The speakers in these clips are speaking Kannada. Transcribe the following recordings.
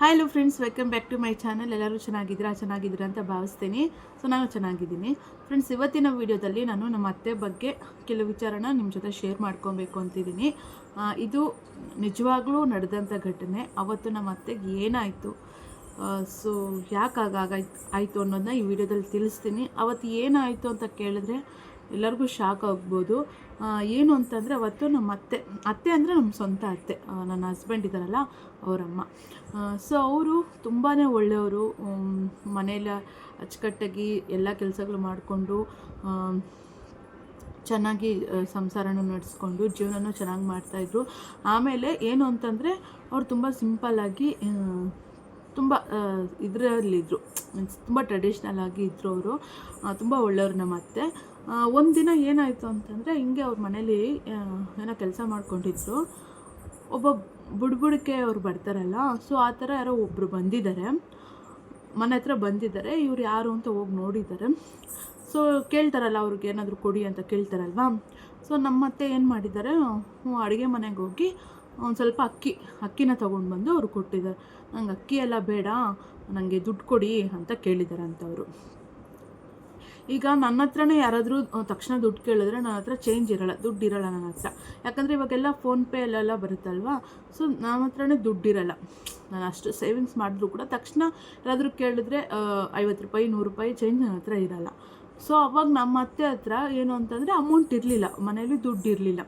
Hi hello friends welcome back to my channel ಎಲ್ಲರೂ ಚೆನ್ನಾಗಿದ್ದೀರಾ? ಚೆನ್ನಾಗಿದ್ದೀರಾ ಅಂತ ಭಾವಿಸ್ತೀನಿ. ಸೊ ನಾನು ಚೆನ್ನಾಗಿದ್ದೀನಿ. ಫ್ರೆಂಡ್ಸ್ ಇವತ್ತಿನ ವಿಡಿಯೋದಲ್ಲಿ ನಾನು ನಮ್ಮ ಅತ್ತೆ ಬಗ್ಗೆ ಕೆಲವು ವಿಚಾರನ ನಿಮ್ಮ ಜೊತೆ ಶೇರ್ ಮಾಡ್ಕೊಬೇಕು ಅಂತಿದ್ದೀನಿ. ಇದು ನಿಜವಾಗ್ಲೂ ನಡೆದಂಥ ಘಟನೆ. ಅವತ್ತು ನಮ್ಮ ಅತ್ತೆಗೆ ಏನಾಯಿತು? ಸೊ ಯಾಕಾಗ ಆಗಾಯ್ತು ಆಯಿತು ಅನ್ನೋದನ್ನ ಈ ವಿಡಿಯೋದಲ್ಲಿ ತಿಳಿಸ್ತೀನಿ. ಅವತ್ತು ಏನಾಯಿತು ಅಂತ ಕೇಳಿದ್ರೆ ಎಲ್ಲರಿಗೂ ಶಾಕ್ ಆಗ್ಬೋದು. ಏನು ಅಂತಂದರೆ ಅವತ್ತು ನಮ್ಮ ಅತ್ತೆ ಅತ್ತೆ ಅಂದರೆ ನಮ್ಮ ಸ್ವಂತ ಅತ್ತೆ. ನನ್ನ ಹಸ್ಬೆಂಡ್ ಇದ್ದಾರಲ್ಲ, ಅವರಮ್ಮ. ಸೊ ಅವರು ತುಂಬಾ ಒಳ್ಳೆಯವರು. ಮನೆಯಲ್ಲ ಅಚ್ಚುಕಟ್ಟಾಗಿ ಎಲ್ಲ ಕೆಲಸಗಳು ಮಾಡಿಕೊಂಡು ಚೆನ್ನಾಗಿ ಸಂಸಾರನೂ ನಡೆಸ್ಕೊಂಡು, ಜೀವನನೂ ಚೆನ್ನಾಗಿ ಮಾಡ್ತಾಯಿದ್ರು ಆಮೇಲೆ ಏನು ಅಂತಂದರೆ, ಅವ್ರು ತುಂಬ ಸಿಂಪಲ್ಲಾಗಿ ತುಂಬ ಇದರಲ್ಲಿದ್ದರು ಮೀನ್ಸ್ ತುಂಬ ಟ್ರೆಡಿಷ್ನಲ್ ಆಗಿ ಇದ್ದರು ಅವರು. ತುಂಬ ಒಳ್ಳೆಯವರು ನಮ್ಮ ಅತ್ತೆ. ಒಂದು ದಿನ ಏನಾಯಿತು ಅಂತಂದರೆ ಹಿಂಗೆ ಅವ್ರ ಮನೇಲಿ ಏನೋ ಕೆಲಸ ಮಾಡ್ಕೊಂಡಿದ್ರು. ಒಬ್ಬ ಬುಡ್ಬುಡಿಕೆ ಅವ್ರು ಬರ್ತಾರಲ್ಲ, ಸೊ ಆ ಥರ ಯಾರೋ ಒಬ್ಬರು ಬಂದಿದ್ದಾರೆ. ಮನೆ ಹತ್ರ ಬಂದಿದ್ದಾರೆ, ಇವ್ರು ಯಾರು ಅಂತ ಹೋಗಿ ನೋಡಿದ್ದಾರೆ. ಸೊ ಕೇಳ್ತಾರಲ್ಲ, ಅವ್ರಿಗೆ ಏನಾದರೂ ಕೊಡಿ ಅಂತ ಕೇಳ್ತಾರಲ್ವಾ? ಸೊ ನಮ್ಮ ಅತ್ತೆ ಏನು ಮಾಡಿದ್ದಾರೆ ಅಡುಗೆ ಮನೆಗೆ ಹೋಗಿ ಒಂದು ಸ್ವಲ್ಪ ಅಕ್ಕಿ, ಅಕ್ಕಿನ ತೊಗೊಂಡು ಬಂದು ಅವ್ರು ಕೊಟ್ಟಿದ್ದಾರೆ. ನಂಗೆ ಅಕ್ಕಿ ಎಲ್ಲ ಬೇಡ ನನಗೆ ದುಡ್ಡು ಕೊಡಿ ಅಂತ ಕೇಳಿದ್ದಾರೆ ಅಂತವರು. ಈಗ ನನ್ನ ಹತ್ರನೇ ಯಾರಾದರೂ ತಕ್ಷಣ ದುಡ್ಡು ಕೇಳಿದ್ರೆ ನನ್ನ ಹತ್ರ ಚೇಂಜ್ ಇರಲ್ಲ, ದುಡ್ಡು ಇರಲ್ಲ ನನ್ನ ಹತ್ರ. ಯಾಕಂದರೆ ಇವಾಗೆಲ್ಲ ಫೋನ್ಪೇ ಅಲ್ಲೆಲ್ಲ ಬರುತ್ತಲ್ವಾ? ಸೊ ನನ್ನ ಹತ್ರನೇ ದುಡ್ಡಿರಲ್ಲ ನಾನು ಅಷ್ಟು ಸೇವಿಂಗ್ಸ್ ಮಾಡಿದ್ರು ಕೂಡ ತಕ್ಷಣ ಯಾರಾದರೂ ಕೇಳಿದ್ರೆ ಐವತ್ತು ರೂಪಾಯಿ, ನೂರು ರೂಪಾಯಿ ಚೇಂಜ್ ನನ್ನ ಹತ್ರ ಇರಲ್ಲ. ಸೊ ಅವಾಗ ನಮ್ಮ ಅತ್ತೆ ಹತ್ರ ಏನು ಅಂತಂದರೆ ಅಮೌಂಟ್ ಇರಲಿಲ್ಲ ಮನೇಲಿ ದುಡ್ಡು ಇರಲಿಲ್ಲ.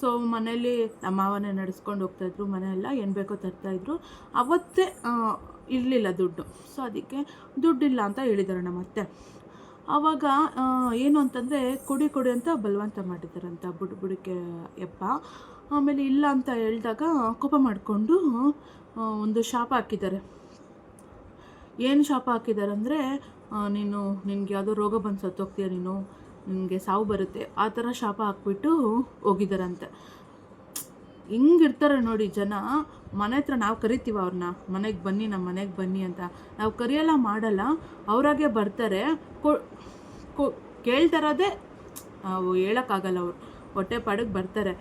ಸೊ ಮನೇಲಿ ನಮ್ಮ ಮಾವನೇ ನಡೆಸ್ಕೊಂಡು ಹೋಗ್ತಾಯಿದ್ರು ಮನೆಯೆಲ್ಲ ಏನು ಬೇಕೋ ತರ್ತಾಯಿದ್ರು ಅವತ್ತೇ ಇರಲಿಲ್ಲ ದುಡ್ಡು. ಸೊ ಅದಕ್ಕೆ ದುಡ್ಡಿಲ್ಲ ಅಂತ ಹೇಳಿದ್ದಾರೆ ನಮ್ಮ ಅತ್ತೆ. ಆವಾಗ ಏನು ಅಂತಂದರೆ, ಕೊಡಿ ಕೊಡಿ ಅಂತ ಬಲವಂತ ಮಾಡಿದ್ದಾರಂತ ಬುಡ್ ಬುಡಿಕೆ ಯಪ್ಪ. ಆಮೇಲೆ ಇಲ್ಲ ಅಂತ ಹೇಳಿದಾಗ ಕೋಪ ಮಾಡಿಕೊಂಡು ಒಂದು ಶಾಪ ಹಾಕಿದ್ದಾರೆ. ಏನು ಶಾಪ ಹಾಕಿದ್ದಾರೆ ಅಂದರೆ ನೀನು, ನಿನಗೆ ಯಾವುದೋ ರೋಗ ಬಂದು ಸತ್ತೋಗ್ತೀಯ ನೀನು, ನಿನಗೆ ಸಾವು ಬರುತ್ತೆ, ಆ ಥರ ಶಾಪ ಹಾಕ್ಬಿಟ್ಟು ಹೋಗಿದ್ದಾರಂತೆ. ಹಿಂಗಿರ್ತಾರೆ ನೋಡಿ ಜನ. ಮನೆ ಹತ್ರ ನಾವು ಕರಿತೀವಿ ಅವ್ರನ್ನ ಮನೆಗೆ ಬನ್ನಿ ನಮ್ಮ ಮನೆಗೆ ಬನ್ನಿ ಅಂತ. ನಾವು ಕರಿಯಲ್ಲ ಮಾಡಲ್ಲ, ಅವರಾಗೆ ಬರ್ತಾರೆ. ಕೊ ಕೇಳ್ತಾರದೇ ಹೇಳೋಕ್ಕಾಗಲ್ಲ ಅವ್ರು. ಹೊಟ್ಟೆ ಪಾಡಿಗೆ ಬರ್ತಾರೆ.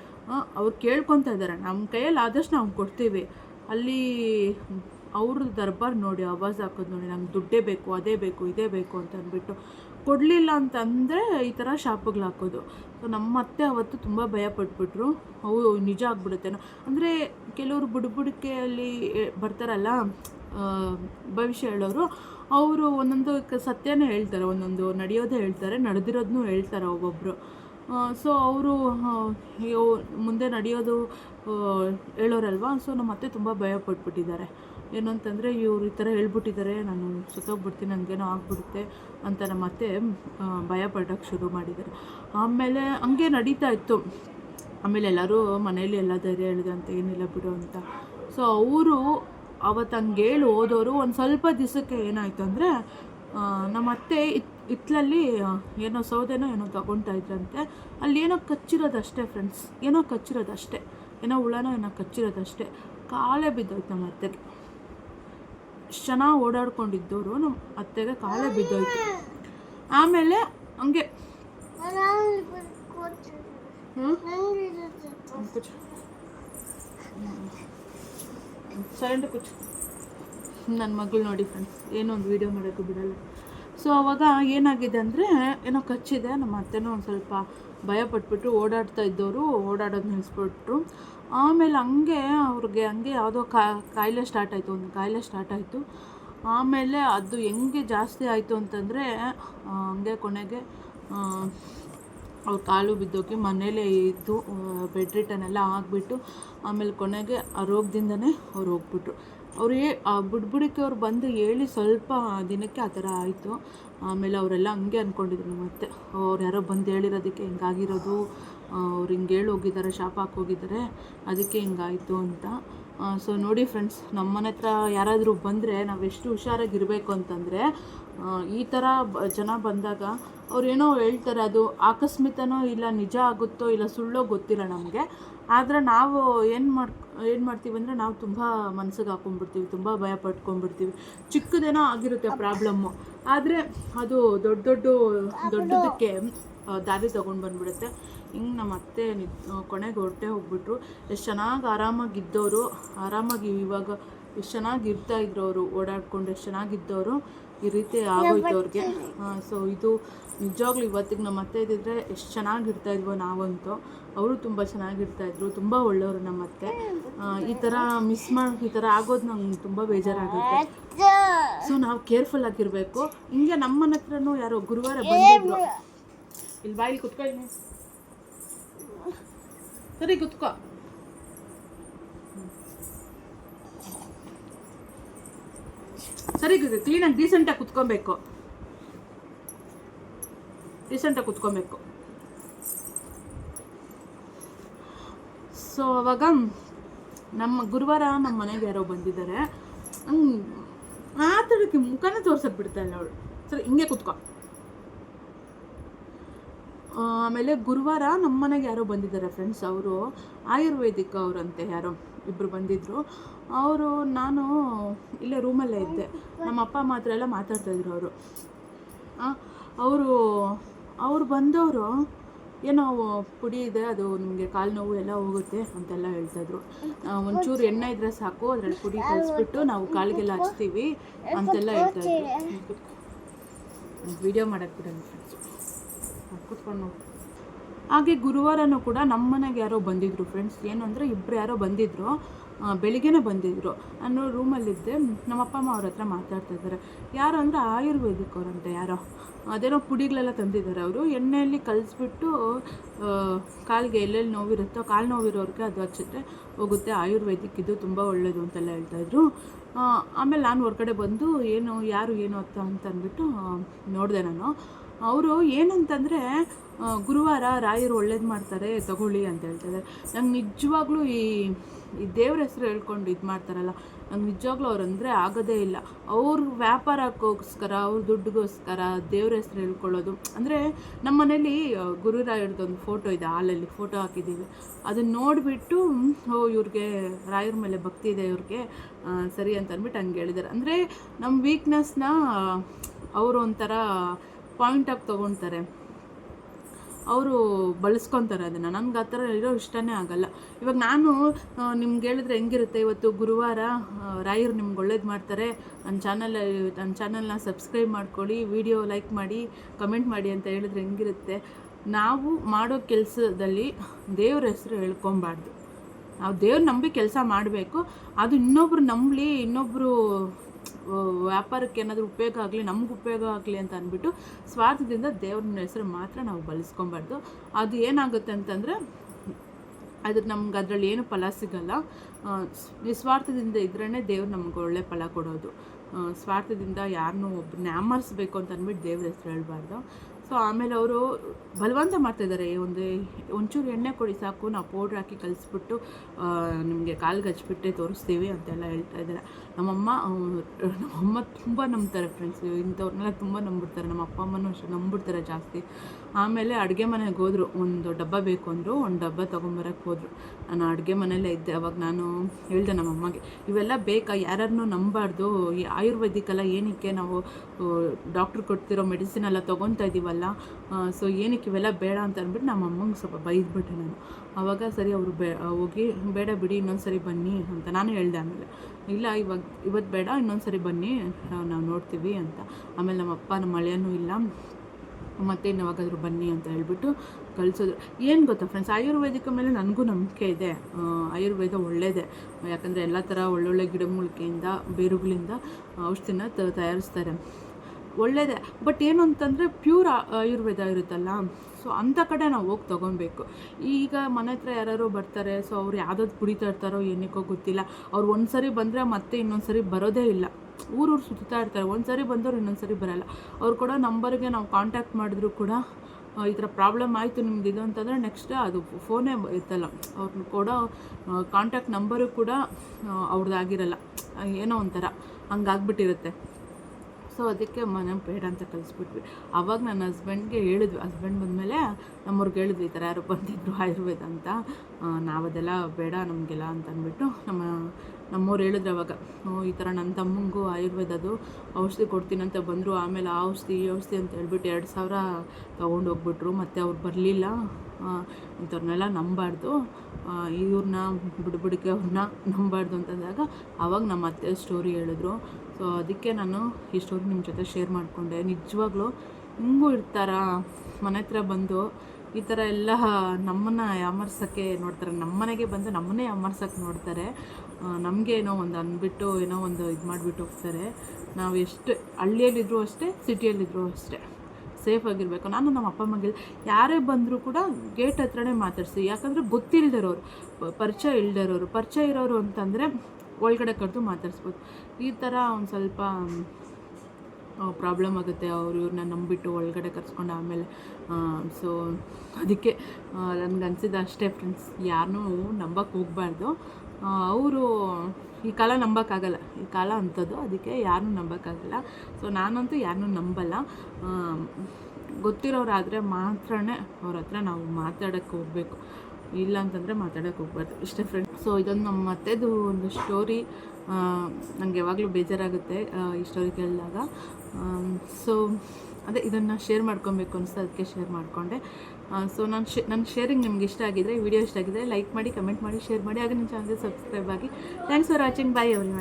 ಅವ್ರು ಕೇಳ್ಕೊತಾ ಇದ್ದಾರೆ ನಮ್ಮ ಕೈಯಲ್ಲಿ ಆದಷ್ಟು ನಾವು ಕೊಡ್ತೀವಿ. ಅಲ್ಲಿ ಅವ್ರ ದರ್ಬಾರ್ ನೋಡಿ, ಆವಾಜ್ ಹಾಕೋದು ನೋಡಿ ನಮ್ಗೆ ದುಡ್ಡೇ ಬೇಕು, ಅದೇ ಬೇಕು, ಇದೇ ಬೇಕು ಅಂತ ಅಂದ್ಬಿಟ್ಟು ಕೊಡಲಿಲ್ಲ ಅಂತಂದರೆ ಈ ಥರ ಶಾಪಗಳು ಹಾಕೋದು. ಸೊ ನಮ್ಮ ಅತ್ತೆ ಅವತ್ತು ತುಂಬ ಭಯ ಪಟ್ಬಿಟ್ರು. ಅವು ನಿಜ ಆಗ್ಬಿಡುತ್ತೇನೋ. ಅಂದರೆ ಕೆಲವರು ಬುಡಬುಡಿಕೆಯಲ್ಲಿ ಬರ್ತಾರಲ್ಲ ಭವಿಷ್ಯ ಹೇಳೋರು, ಅವರು ಒಂದೊಂದು ಸತ್ಯನೇ ಹೇಳ್ತಾರೆ, ಒಂದೊಂದು ನಡೆಯೋದೇ ಹೇಳ್ತಾರೆ ನಡೆದಿರೋದನ್ನೂ ಹೇಳ್ತಾರೆ ಒಬ್ಬೊಬ್ಬರು ಸೊ ಅವರು ಮುಂದೆ ನಡೆಯೋದು ಹೇಳೋರಲ್ವಾ? ಸೊ ನಮ್ಮ ಅತ್ತೆ ತುಂಬ ಭಯ ಪಟ್ಬಿಟ್ಟಿದ್ದಾರೆ. ಏನು ಅಂತಂದರೆ ಇವ್ರು ಈ ಥರ ಹೇಳ್ಬಿಟ್ಟಿದ್ದಾರೆ ನಾನು ಸುತ್ತೋಗ್ಬಿಡ್ತೀನಿ ನನಗೇನೋ ಆಗ್ಬಿಡುತ್ತೆ ಅಂತ ನಮ್ಮ ಅತ್ತೆ ಆ, ಭಯ ಪಡೋಕ್ಕೆ ಶುರು ಮಾಡಿದ್ದಾರೆ. ಆಮೇಲೆ ಹಂಗೆ ನಡೀತಾ ಇತ್ತು. ಆಮೇಲೆ ಎಲ್ಲರೂ ಮನೇಲಿ ಎಲ್ಲ ಧೈರ್ಯ ಹೇಳಿದೆ ಅಂತ ಏನಿಲ್ಲ ಬಿಡು ಅಂತ. ಸೊ ಅವರು ಅವತ್ತು ಹಂಗೆ ಹೇಳಿ ಹೋದವರು ಒಂದು ಸ್ವಲ್ಪ ದಿವಸಕ್ಕೆ ಏನಾಯಿತು ಅಂದರೆ ನಮ್ಮ ಅತ್ತೆ ಇತ್ ಹಿತ್ತಲಲ್ಲಿ ಏನೋ ಸೌದೆನೋ ಏನೋ ತಗೊಳ್ತಾ ಇದ್ರಂತೆ. ಅಲ್ಲಿ ಏನೋ ಕಚ್ಚಿರೋದಷ್ಟೇ ಫ್ರೆಂಡ್ಸ್ ಏನೋ ಕಚ್ಚಿರೋದಷ್ಟೇ. ಏನೋ ಹುಳನೋ ಏನೋ ಕಚ್ಚಿರೋದಷ್ಟೇ. ಕಾಲೇ ಬಿದ್ದೋಯ್ತು ನಮ್ಮ ಅತ್ತೆಗೆ. ಚೆನ್ನಾಗಿ ಓಡಾಡ್ಕೊಂಡಿದ್ದವರು ನಮ್ಮ ಅತ್ತೆಗೆ ಕಾಲೇ ಬಿದ್ದೋಯ್ತು. ಆಮೇಲೆ ಹಂಗೆ ಸೈಲೆಂಟ್ ಕೂಚು ನನ್ನ ಮಗಳು ನೋಡಿ ಫ್ರೆಂಡ್ಸ್ ಏನೋ ಒಂದು ವೀಡಿಯೋ ಮಾಡೋಕ್ಕೂ ಬಿಡಲ್ಲ. ಸೊ ಅವಾಗ ಏನಾಗಿದೆ ಅಂದರೆ, ಏನೋ ಕಚ್ಚಿದೆ, ನಮ್ಮ ಅತ್ತೆನೂ ಒಂದು ಸ್ವಲ್ಪ ಭಯಪಟ್ಬಿಟ್ಟು ಓಡಾಡ್ತಾ ಇದ್ದವರು ಓಡಾಡೋದು ನಿಲ್ಲಿಸ್ಬಿಟ್ರು ಆಮೇಲೆ ಹಂಗೆ ಅವ್ರಿಗೆ ಹಂಗೆ ಯಾವುದೋ ಕಾಯಿಲೆ ಸ್ಟಾರ್ಟ್ ಆಯಿತು, ಒಂದು ಕಾಯಿಲೆ ಸ್ಟಾರ್ಟ್ ಆಯಿತು. ಆಮೇಲೆ ಅದು ಹೆಂಗೆ ಜಾಸ್ತಿ ಆಯಿತು ಅಂತಂದರೆ ಹಂಗೆ ಕೊನೆಗೆ ಅವ್ರ ಕಾಲು ಬಿದ್ದೋಗಿ ಮನೇಲೇ ಇದ್ದು ಬೆಡ್ ರಿಟರ್ನ್ ಎಲ್ಲ ಆಗಿಬಿಟ್ಟು ಆಮೇಲೆ ಕೊನೆಗೆ ಆ ರೋಗದಿಂದನೇ ಅವ್ರು ಹೋಗ್ಬಿಟ್ರು. ಅವ್ರು ಏ ಆ ಬುಡ್ಬುಡಿಕೆ ಅವ್ರು ಬಂದು ಹೇಳಿ ಸ್ವಲ್ಪ ದಿನಕ್ಕೆ ಆ ಥರ ಆಯಿತು. ಆಮೇಲೆ ಅವರೆಲ್ಲ ಹಂಗೆ ಅಂದ್ಕೊಂಡಿದ್ರು ಮತ್ತೆ. ಅವ್ರು ಯಾರೋ ಬಂದು ಹೇಳಿರೋದಕ್ಕೆ ಹಿಂಗಾಗಿರೋದು ಅವ್ರು ಹಿಂಗೆ ಹೇಳಿ ಹೋಗಿದ್ದಾರೆ ಶಾಪ್ ಹಾಕೋಗಿದ್ದಾರೆ ಅದಕ್ಕೆ ಹಿಂಗಾಯಿತು ಅಂತ. ಸೊ ನೋಡಿ ಫ್ರೆಂಡ್ಸ್ ನಮ್ಮ ಮನೆ ಹತ್ರ ಯಾರಾದರೂ ಬಂದರೆ ನಾವು ಎಷ್ಟು ಹುಷಾರಾಗಿರಬೇಕು ಅಂತಂದರೆ ಈ ಥರ ಜನ ಬಂದಾಗ ಅವ್ರು ಏನೋ ಹೇಳ್ತಾರೆ, ಅದು ಆಕಸ್ಮಿತನೋ ಇಲ್ಲ ನಿಜ ಆಗುತ್ತೋ ಇಲ್ಲ ಸುಳ್ಳೋ ಗೊತ್ತಿಲ್ಲ ನಮಗೆ. ಆದರೆ ನಾವು ಏನು ಮಾಡ್, ಏನು ಮಾಡ್ತೀವಿ ಅಂದರೆ ನಾವು ತುಂಬ ಮನಸ್ಸಿಗೆ ಹಾಕೊಂಡ್ಬಿಡ್ತೀವಿ, ತುಂಬ ಭಯ ಪಟ್ಕೊಂಡ್ಬಿಡ್ತೀವಿ. ಚಿಕ್ಕದೇನೋ ಆಗಿರುತ್ತೆ ಪ್ರಾಬ್ಲಮ್ಮು ಆದರೆ ಅದು ದೊಡ್ಡ ದೊಡ್ಡ ದೊಡ್ಡದಕ್ಕೆ ದಾರಿ ತೊಗೊಂಡು ಬಂದ್ಬಿಡುತ್ತೆ. ಹಿಂಗೆ ನಮ್ಮ ಅತ್ತೆ ಕೊನೆಗೆ ಹೊರಟೆ ಹೋಗ್ಬಿಟ್ರು. ಎಷ್ಟು ಚೆನ್ನಾಗಿ ಆರಾಮಾಗಿದ್ದವರು ಆರಾಮಾಗಿ ಇವಾಗ ಎಷ್ಟು ಚೆನ್ನಾಗಿ ಇರ್ತಾ ಇದ್ರು ಅವರು ಓಡಾಡ್ಕೊಂಡು ಎಷ್ಟು ಚೆನ್ನಾಗಿದ್ದವರು ಈ ರೀತಿ ಆಗೋಯ್ತು ಅವ್ರಿಗೆ ಸೊ ಇದು ನಿಜವಾಗ್ಲೂ ಇವತ್ತಿಗೆ ನಮ್ಮ ಅತ್ತೆ ಇದ್ದಿದ್ರೆ ಎಷ್ಟು ಚೆನ್ನಾಗಿರ್ತಾ ಇದ್ವೋ ನಾವಂತೂ. ಅವರು ತುಂಬ ಚೆನ್ನಾಗಿರ್ತಾ ಇದ್ರು, ತುಂಬ ಒಳ್ಳೆಯವರು ನಮ್ಮ ಅತ್ತೆ. ಈ ಥರ ಮಿಸ್ ಮಾಡಿ, ಈ ಥರ ಆಗೋದು ನಂಗೆ ತುಂಬ ಬೇಜಾರಾಗುತ್ತೆ. ಸೊ ನಾವು ಕೇರ್ಫುಲ್ ಆಗಿರಬೇಕು. ಹಿಂಗೆ ನಮ್ಮನ ಹತ್ರನೂ ಯಾರೋ ಗುರುವಾರ ಬಂದಿದ್ರು. ಇಲ್ಲಿ ಬಾಯಿಲಿ ಕುತ್ಕೊ ಇಲ್ಲಿ. ಸರಿ, ಕುತ್ಕೋ. ಸರಿ ಕ್ಲೀನಾಗಿ ಡೀಸೆಂಟಾಗಿ ಕುತ್ಕೊಬೇಕು. ಡೀಸೆಂಟಾಗಿ ಕುತ್ಕೊಬೇಕು. ಸೊ ಅವಾಗ ನಮ್ಮ ಗುರುವಾರ ನಮ್ಮ ಮನೆಗೆ ಯಾರೋ ಬಂದಿದ್ದಾರೆ. ಆ ಥರಕ್ಕೆ ಮುಖನೇ ತೋರ್ಸಕ್ಕೆ ಬಿಡ್ತಾ ಇಲ್ಲ ಅವಳು. ಸರಿ, ಹಿಂಗೆ ಕುತ್ಕೋ. ಆಮೇಲೆ ಗುರುವಾರ ನಮ್ಮ ಮನೆಗೆ ಯಾರೋ ಬಂದಿದ್ದಾರೆ ಫ್ರೆಂಡ್ಸ್ ಅವರು ಆಯುರ್ವೇದಿಕ್ ಅವರಂತೆ ಯಾರೋ ಇಬ್ಬರು ಬಂದಿದ್ದರು ಅವರು ನಾನು ಇಲ್ಲೇ ರೂಮಲ್ಲೇ ಇದ್ದೆ. ನಮ್ಮ ಅಪ್ಪ ಮಾತ್ರ ಎಲ್ಲ ಮಾತಾಡ್ತಾಯಿದ್ರು ಅವರು. ಅವರು ಅವ್ರು ಬಂದವರು ಏನೋ ಪುಡಿ ಇದೆ ಅದು ನಿಮಗೆ ಕಾಲು ನೋವು ಎಲ್ಲ ಹೋಗುತ್ತೆ ಅಂತೆಲ್ಲ ಹೇಳ್ತಾಯಿದ್ರು ಒಂಚೂರು ಎಣ್ಣೆ ಇದ್ರೆ ಸಾಕು ಅದರಲ್ಲಿ ಪುಡಿ ಕಲಿಸ್ಬಿಟ್ಟು ನಾವು ಕಾಲಿಗೆಲ್ಲ ಹಚ್ತೀವಿ ಅಂತೆಲ್ಲ ಹೇಳ್ತಾಯಿದ್ರು ವಿಡಿಯೋ ಮಾಡೋಕ್ಕೆ ಬಿಡೋಣ ಫ್ರೆಂಡ್ಸ್ ಕುತ್ಕೊಂಡು. ನೋಡಿ ಹಾಗೆ ಗುರುವಾರನೂ ಕೂಡ ನಮ್ಮ ಮನೆಗೆ ಯಾರೋ ಬಂದಿದ್ರು ಫ್ರೆಂಡ್ಸ್ ಏನು ಅಂದರೆ ಇಬ್ಬರು ಯಾರೋ ಬಂದಿದ್ರು. ಬೆಳಿಗ್ಗೆನೇ ಬಂದಿದ್ರು. ಅನ್ನೋ ರೂಮಲ್ಲಿದ್ದೆ ನಮ್ಮ ಅಪ್ಪ ಅಮ್ಮ ಅವ್ರ ಹತ್ರ ಮಾತಾಡ್ತಾ ಇದ್ದಾರೆ. ಯಾರು ಅಂದರೆ ಆಯುರ್ವೇದಿಕ್ ಅವರಂತೆ ಯಾರೋ. ಅದೇನೋ ಪುಡಿಗಳೆಲ್ಲ ತಂದಿದ್ದಾರೆ ಅವರು. ಎಣ್ಣೆಯಲ್ಲಿ ಕಲಿಸ್ಬಿಟ್ಟು ಕಾಲಿಗೆ ಎಲ್ಲೆಲ್ಲಿ ನೋವಿರುತ್ತೋ, ಕಾಲು ನೋವಿರೋರಿಗೆ ಅದು ಹಚ್ಚಿದ್ರೆ ಹೋಗುತ್ತೆ. ಆಯುರ್ವೇದಿಕ್ ಇದು ತುಂಬ ಒಳ್ಳೆಯದು ಅಂತೆಲ್ಲ ಹೇಳ್ತಾಯಿದ್ರು ಆಮೇಲೆ ನಾನು ಹೊರಗಡೆ ಬಂದು, ಏನು, ಯಾರು, ಏನು ಅಂತ ಅಂದ್ಬಿಟ್ಟು ನೋಡಿದೆ ನಾನು. ಅವರು ಏನಂತಂದರೆ ಗುರುವಾರ ರಾಯರು ಒಳ್ಳೇದು ಮಾಡ್ತಾರೆ, ತಗೊಳ್ಳಿ ಅಂತ ಹೇಳ್ತಾರೆ. ನಂಗೆ ನಿಜವಾಗ್ಲೂ ಈ ಈ ದೇವ್ರ ಹೆಸರು ಹೇಳ್ಕೊಂಡು ಇದು ಮಾಡ್ತಾರಲ್ಲ, ನಂಗೆ ನಿಜವಾಗ್ಲೂ ಅವ್ರು ಅಂದರೆ ಆಗೋದೇ ಇಲ್ಲ. ಅವ್ರ ವ್ಯಾಪಾರಕ್ಕೋಸ್ಕರ, ಅವ್ರ ದುಡ್ಡಿಗೋಸ್ಕರ ದೇವ್ರ ಹೆಸರು ಹೇಳ್ಕೊಳ್ಳೋದು. ಅಂದರೆ ನಮ್ಮ ಮನೇಲಿ ಗುರುರಾಯರ್ದೊಂದು ಫೋಟೋ ಇದೆ, ಹಾಲಲ್ಲಿ ಫೋಟೋ ಹಾಕಿದ್ದೀವಿ. ಅದನ್ನು ನೋಡಿಬಿಟ್ಟು ಓ ಇವ್ರಿಗೆ, ರಾಯರ ಮೇಲೆ ಭಕ್ತಿ ಇದೆ ಇವ್ರಿಗೆ ಸರಿ ಅಂತ ಅಂದ್ಬಿಟ್ಟು ಹಂಗೆ ಹೇಳಿದ್ದಾರೆ ಅಂದರೆ ನಮ್ಮ ವೀಕ್ನೆಸ್ನ ಅವರು ಒಂಥರ ಪಾಯಿಂಟಾಗಿ ತೊಗೊಳ್ತಾರೆ. ಅವರು ಬಳಸ್ಕೊತಾರೆ ಅದನ್ನು. ನನಗೆ ಆ ಥರ ಇರೋ ಇಷ್ಟನೇ ಆಗಲ್ಲ. ಇವಾಗ ನಾನು ನಿಮ್ಗೆ ಹೇಳಿದ್ರೆ ಹೆಂಗಿರುತ್ತೆ? ಇವತ್ತು ಗುರುವಾರ ರಾಯರು ನಿಮ್ಗೆ ಒಳ್ಳೇದು ಮಾಡ್ತಾರೆ. ನನ್ನ ಚಾನಲ್ ನನ್ನ ಚಾನಲ್ನ ಸಬ್ಸ್ಕ್ರೈಬ್ ಮಾಡ್ಕೊಳ್ಳಿ, ವಿಡಿಯೋ ಲೈಕ್ ಮಾಡಿ, ಕಮೆಂಟ್ ಮಾಡಿ ಅಂತ ಹೇಳಿದ್ರೆ ಹೆಂಗಿರುತ್ತೆ? ನಾವು ಮಾಡೋ ಕೆಲಸದಲ್ಲಿ ದೇವ್ರ ಹೆಸರು ಹೇಳ್ಕೊಬಾರ್ದು. ನಾವು ದೇವ್ರ ನಂಬಿ ಕೆಲಸ ಮಾಡಬೇಕು. ಅದು ಇನ್ನೊಬ್ರು ನಂಬಲಿ ಇನ್ನೊಬ್ಬರು ವ್ಯಾಪಾರಕ್ಕೆ ಏನಾದರೂ ಉಪಯೋಗ ಆಗಲಿ, ನಮ್ಗೆ ಉಪಯೋಗ ಆಗಲಿ ಅಂತ ಅಂದ್ಬಿಟ್ಟು ಸ್ವಾರ್ಥದಿಂದ ದೇವ್ರನ್ನ ಹೆಸರು ಮಾತ್ರ ನಾವು ಬಳಸ್ಕೊಬಾರ್ದು. ಅದು ಏನಾಗುತ್ತೆ ಅಂತಂದರೆ, ಅದು ನಮ್ಗೆ ಅದರಲ್ಲಿ ಏನು ಫಲ ಸಿಗಲ್ಲ. ನಿಸ್ವಾರ್ಥದಿಂದ ಇದ್ರೇ ದೇವ್ರು ನಮ್ಗೆ ಒಳ್ಳೆ ಫಲ ಕೊಡೋದು. ಸ್ವಾರ್ಥದಿಂದ ಯಾರನ್ನೂ ಒಬ್ಬರನ್ನ ಅಂತ ಅಂದ್ಬಿಟ್ಟು ದೇವ್ರ ಹೆಸರು ಹೇಳಬಾರ್ದು. ಸೊ ಆಮೇಲೆ ಅವರು ಬಲವಂತ ಮಾಡ್ತಾಯಿದ್ದಾರೆ ಒಂದು ಒಂಚೂರು ಎಣ್ಣೆ ಕೊಡಿ ಸಾಕು, ನಾವು ಪೌಡ್ರ್ ಹಾಕಿ ಕಲಿಸ್ಬಿಟ್ಟು ನಿಮಗೆ ಕಾಲು ಗಚ್ಚಿಬಿಟ್ಟೆ ತೋರಿಸ್ತೀವಿ ಅಂತೆಲ್ಲ ಹೇಳ್ತಾ ಇದ್ದಾರೆ. ನಮ್ಮಮ್ಮ ನಮ್ಮಮ್ಮ ತುಂಬ ನಂಬ್ತಾರೆ ಫ್ರೆಂಡ್ಸ್ ಇಂಥವ್ರನ್ನೆಲ್ಲ ತುಂಬ ನಂಬಿಡ್ತಾರೆ ನಮ್ಮ ಅಪ್ಪ ಅಮ್ಮನೂ ಅಷ್ಟು ನಂಬಿಡ್ತಾರೆ ಜಾಸ್ತಿ. ಆಮೇಲೆ ಅಡುಗೆ ಮನೆಗೆ ಹೋದರು. ಒಂದು ಡಬ್ಬ ಬೇಕು ಅಂದರು. ಒಂದು ಡಬ್ಬ ತೊಗೊಂಬರಕ್ಕೆ ಹೋದರು. ನಾನು ಅಡುಗೆ ಮನೆಯಲ್ಲೇ ಇದ್ದೆ. ಅವಾಗ ನಾನು ಹೇಳಿದೆ ನಮ್ಮಮ್ಮಗೆ, ಇವೆಲ್ಲ ಬೇಕಾ? ಯಾರನ್ನೂ ನಂಬಾರ್ದು. ಆಯುರ್ವೇದಿಕ್ ಎಲ್ಲ ಏನಕ್ಕೆ ನಾವು ಡಾಕ್ಟ್ರ್ ಕೊಡ್ತಿರೋ ಮೆಡಿಸಿನ್ ಎಲ್ಲ ತೊಗೊತಾ ಇದ್ದೀವಲ್ಲ ಸೊ ಏನಕ್ಕೆ ಇವೆಲ್ಲ ಬೇಡ ಅಂತ ಅಂದ್ಬಿಟ್ಟು ನಮ್ಮ ಅಮ್ಮಂಗೆ ಸ್ವಲ್ಪ ಬೈದ್ಬಿಟ್ಟೆ ನಾನು. ಆವಾಗ ಸರಿ ಅವರು ಬೇ ಹೋಗಿ, ಬೇಡ ಬಿಡಿ ಇನ್ನೊಂದು ಸರಿ ಬನ್ನಿ ಅಂತ ನಾನು ಹೇಳಿದೆ ಆಮೇಲೆ. ಇಲ್ಲ, ಇವಾಗ ಇವತ್ತು ಬೇಡ ಇನ್ನೊಂದು ಸರಿ ಬನ್ನಿ, ನಾವು ನೋಡ್ತೀವಿ ಅಂತ. ಆಮೇಲೆ ನಮ್ಮ ಅಪ್ಪ, ನಮ್ಮ ಮಳೆಯೂ ಇಲ್ಲ. ಮತ್ತೆ ಯಾವಾಗಾದರೂ ಬನ್ನಿ ಅಂತ ಹೇಳ್ಬಿಟ್ಟು ಕಳಿಸೋದು. ಏನು ಗೊತ್ತಾ ಫ್ರೆಂಡ್ಸ್ ಆಯುರ್ವೇದಿಕ ಮೇಲೆ ನನಗೂ ನಂಬಿಕೆ ಇದೆ. ಆಯುರ್ವೇದ ಒಳ್ಳೆಯದೇ ಯಾಕಂದರೆ ಎಲ್ಲ ಥರ ಒಳ್ಳೊಳ್ಳೆ ಗಿಡಮೂಲಿಕೆಯಿಂದ ಬೇರುಗಳಿಂದ ಔಷಧಿನ ತಯಾರಿಸ್ತಾರೆ. ಒಳ್ಳೆಯದೇ ಬಟ್ ಏನು ಅಂತಂದರೆ ಪ್ಯೂರ್ ಆಯುರ್ವೇದ ಇರುತ್ತಲ್ಲ ಸೊ ಅಂಥ ಕಡೆ ನಾವು ಹೋಗಿ ತೊಗೊಬೇಕು ಈಗ ಮನೆ ಹತ್ರ ಯಾರು ಬರ್ತಾರೆ ಸೊ ಅವ್ರು ಯಾವ್ದಾದ್ರು ಕುಡಿತಾ ಇರ್ತಾರೋ ಏನಕ್ಕೋ ಗೊತ್ತಿಲ್ಲ. ಅವ್ರು ಒಂದು ಸರಿ ಬಂದರೆ ಮತ್ತೆ ಇನ್ನೊಂದು ಸರಿ ಬರೋದೇ ಇಲ್ಲ. ಊರೂರು ಸುತ್ತಾ ಇರ್ತಾರೆ. ಒಂದು ಸರಿ ಬಂದವ್ರು ಇನ್ನೊಂದು ಸರಿ ಬರಲ್ಲ. ಅವ್ರು ಕೂಡ ನಂಬರ್ಗೆ ನಾವು ಕಾಂಟ್ಯಾಕ್ಟ್ ಮಾಡಿದ್ರು ಕೂಡ ಈ ಥರ ಪ್ರಾಬ್ಲಮ್ ಆಯಿತು ನಿಮ್ದು ಇದು ಅಂತಂದರೆ ನೆಕ್ಸ್ಟ್ ಅದು ಫೋನೇ ಇರ್ತಲ್ಲ ಅವ್ರನ್ನ ಕೂಡ ಕಾಂಟ್ಯಾಕ್ಟ್ ನಂಬರು ಕೂಡ ಅವ್ರದ್ದಾಗಿರಲ್ಲ ಏನೋ ಒಂಥರ. ಹಂಗಾಗ್ಬಿಟ್ಟಿರುತ್ತೆ. ಸೊ ಅದಕ್ಕೆ ಮನೆ ಬೇಡ ಅಂತ ಕಲಿಸ್ಬಿಟ್ವಿ. ಆವಾಗ ನನ್ನ ಹಸ್ಬೆಂಡ್ಗೆ ಹೇಳಿದ್ವಿ. ಹಸ್ಬೆಂಡ್ ಬಂದಮೇಲೆ ನಮ್ಮವ್ರಿಗೆ ಹೇಳಿದ್ವಿ ಈ ಥರ ಯಾರು ಬಂದಿದ್ರು ಆಯುರ್ವೇದ ಅಂತ. ನಾವು ನಾವದೆಲ್ಲ ಬೇಡ ನಮಗೆಲ್ಲ ಅಂತ ಅಂದ್ಬಿಟ್ಟು ನಮ್ಮ ನಮ್ಮವ್ರು ಹೇಳಿದ್ರು ಅವಾಗ. "ಓ, ಈ ಥರ ನನ್ನ ತಮ್ಮಂಗೂ ಆಯುರ್ವೇದದು ಔಷಧಿ ಕೊಡ್ತೀನಂತ ಬಂದರು ಆಮೇಲೆ ಆ ಔಷಧಿ ಈ ಔಷಧಿ ಅಂತ ಹೇಳ್ಬಿಟ್ಟು ಎರಡು ಸಾವಿರ ತೊಗೊಂಡು ಹೋಗ್ಬಿಟ್ರು ಮತ್ತು ಅವ್ರು ಬರಲಿಲ್ಲ. ಇಂಥವ್ರನ್ನೆಲ್ಲ ನಂಬಾರ್ದು. ಇವ್ರನ್ನ ಬಿಡ್ಬಿಡಿಕೆ ಅವ್ರನ್ನ ನಂಬಾರ್ದು ಅಂತಂದಾಗ ಆವಾಗ ನಮ್ಮ ಅತ್ತೆ ಸ್ಟೋರಿ ಹೇಳಿದ್ರು. ಸೊ ಅದಕ್ಕೆ ನಾನು ಸ್ಟೋರಿ ನಿಮ್ಮ ಜೊತೆ ಶೇರ್ ಮಾಡಿಕೊಂಡೆ. ನಿಜವಾಗ್ಲೂ ಹಿಂಗೂ ಇರ್ತಾರಾ, ಮನೆ ಹತ್ರ ಬಂದು ಈ ಥರ ಎಲ್ಲ ನಮ್ಮನ್ನು ಯಾಮರ್ಸೋಕ್ಕೆ ನೋಡ್ತಾರೆ. ನಮ್ಮನೆಗೆ ಬಂದು ನಮ್ಮನ್ನೇ ಯಾಮರ್ಸೋಕ್ಕೆ ನೋಡ್ತಾರೆ. ನಮಗೆ ಏನೋ ಒಂದು ಅಂದ್ಬಿಟ್ಟು ಏನೋ ಒಂದು ಇದು ಮಾಡಿಬಿಟ್ಟು ಹೋಗ್ತಾರೆ. ನಾವು ಎಷ್ಟು ಹಳ್ಳಿಯಲ್ಲಿದ್ದರೂ ಅಷ್ಟೇ ಸಿಟಿಯಲ್ಲಿದ್ದರೂ ಅಷ್ಟೇ. ಸೇಫ್ ಆಗಿರಬೇಕು. ನಾನು ನಮ್ಮ ಅಪ್ಪ ಅಮ್ಮಗೆ ಯಾರೇ ಬಂದರೂ ಕೂಡ ಗೇಟ್ ಹತ್ರನೇ ಮಾತಾಡಿಸಿ. ಯಾಕಂದರೆ ಗೊತ್ತಿಲ್ಲದಿರೋರು ಪರಿಚಯ ಇಲ್ದಿರೋರು. ಪರಿಚಯ ಇರೋರು ಅಂತಂದರೆ ಒಳಗಡೆ ಕರೆದು ಮಾತಾಡಿಸ್ಬೋದು. ಈ ಥರ ಒಂದು ಸ್ವಲ್ಪ ಪ್ರಾಬ್ಲಮ್ ಆಗುತ್ತೆ. ಅವರು ಇವ್ರನ್ನ ನಂಬಿಟ್ಟು ಒಳಗಡೆ ಕರ್ಸ್ಕೊಂಡು ಆಮೇಲೆ ಸೊ ಅದಕ್ಕೆ ನನಗೆ ಅನಿಸಿದ ಅಷ್ಟೇ ಫ್ರೆಂಡ್ಸ್ ಯಾರನ್ನೂ ನಂಬಕ್ಕೆ ಹೋಗಬಾರ್ದು. ಅವರು ಈ ಕಾಲ ನಂಬೋಕ್ಕಾಗಲ್ಲ. ಈ ಕಾಲ ಅಂಥದ್ದು. ಅದಕ್ಕೆ ಯಾರನ್ನೂ ನಂಬೋಕ್ಕಾಗಲ್ಲ. ಸೊ ನಾನಂತೂ ಯಾರನ್ನೂ ನಂಬಲ್ಲ. ಗೊತ್ತಿರೋರಾದರೆ ಮಾತ್ರನೇ ಅವ್ರ ಹತ್ರ ನಾವು ಮಾತಾಡೋಕ್ಕೆ ಹೋಗಬೇಕು. ಇಲ್ಲ ಅಂತಂದರೆ ಮಾತಾಡೋಕೆ ಹೋಗ್ಬಾರ್ದು. ಇಷ್ಟೇ ಫ್ರೆಂಡ್ ಸೊ ಇದೊಂದು ನಮ್ಮ ಅತ್ತೆದು ಒಂದು ಸ್ಟೋರಿ ನನಗೆ ಯಾವಾಗಲೂ ಬೇಜಾರಾಗುತ್ತೆ ಈ ಸ್ಟೋರಿ ಕೇಳಿದಾಗ. ಸೊ ಅದೇ ಇದನ್ನು ಶೇರ್ ಮಾಡ್ಕೊಬೇಕು ಅನಿಸ್ತು, ಅದಕ್ಕೆ ಶೇರ್ ಮಾಡಿಕೊಂಡೆ. ಸೊ ನಾನು ಶೇ ನನ್ನ ಶೇರಿಂಗ್ ನಿಮ್ಗೆ ಇಷ್ಟ ಆಗಿದ್ರೆ ವಿಡಿಯೋ ಇಷ್ಟ ಆಗಿದ್ರೆ ಲೈಕ್ ಮಾಡಿ ಕಮೆಂಟ್ ಮಾಡಿ ಶೇರ್ ಮಾಡಿ, ಹಾಗೆ ನಿಮ್ಮ ಚಾನಲ್ಗೆ ಸಬ್ಸ್ಕ್ರೈಬ್ ಆಗಿ. Thanks for watching bye every